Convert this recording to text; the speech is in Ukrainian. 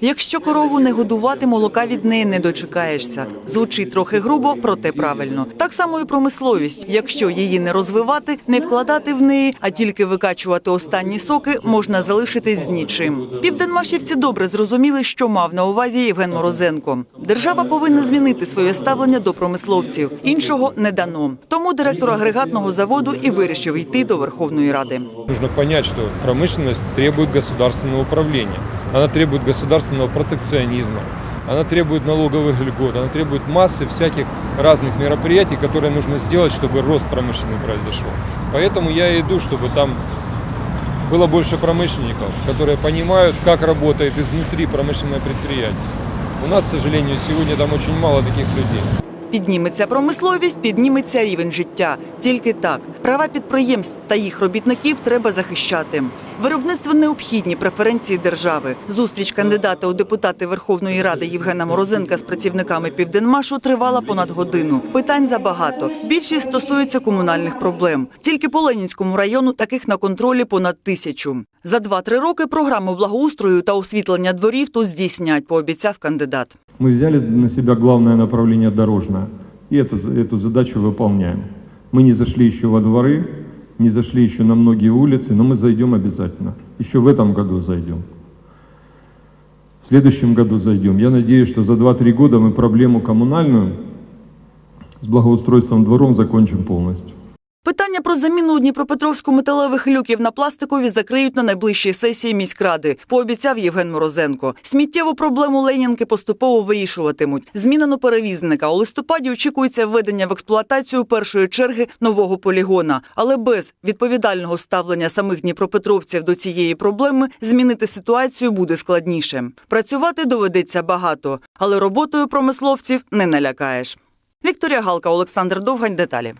Якщо корову не годувати, молока від неї не дочекаєшся. Звучить трохи грубо, проте правильно. Так само і промисловість. Якщо її не розвивати, не вкладати в неї, а тільки викачувати останні соки, можна залишитись з нічим. Південмашівці добре зрозуміли, що мав на увазі Євген Морозенко. Держава повинна змінити своє ставлення до промисловців. Іншого не дано. Тому директор агрегатного заводу і вирішив йти до Верховної Ради. Нужно понять, что промышленность требует государственного управления. Она требует государственного протекционизма. Она требует налоговых льгот. Она требует массы всяких разных мероприятий, которые нужно сделать, чтобы рост промышленный произошел. Поэтому я иду, чтобы там было больше промышленников, которые понимают, как работает изнутри промышленное предприятие. У нас, к сожалению, сегодня там очень мало таких людей. Підніметься промисловість, підніметься рівень життя. Тільки так. Права підприємств та їх робітників треба захищати. Виробництво необхідні преференції держави. Зустріч кандидата у депутати Верховної Ради Євгена Морозенка з працівниками Південмашу тривала понад годину. Питань забагато. Більшість стосується комунальних проблем. Тільки по Ленінському району таких на контролі понад тисячу. За 2-3 роки програму благоустрою та освітлення дворів тут здійснять, пообіцяв кандидат. Мы взяли на себя главное направление дорожное, и это, эту задачу выполняем. Мы не зашли еще во дворы, не зашли еще на многие улицы, но мы зайдем обязательно. Еще в этом году зайдем. В следующем году зайдем. Я надеюсь, что за 2-3 года мы проблему коммунальную с благоустройством двором закончим полностью. Питання про заміну Дніпропетровську металевих люків на пластикові закриють на найближчій сесії міськради, пообіцяв Євген Морозенко. Сміттєву проблему Ленінки поступово вирішуватимуть. Змінено перевізника. У листопаді очікується введення в експлуатацію першої черги нового полігона. Але без відповідального ставлення самих дніпропетровців до цієї проблеми змінити ситуацію буде складніше. Працювати доведеться багато, але роботою промисловців не налякаєш. Вікторія Галка, Олександр Довгань. Деталі.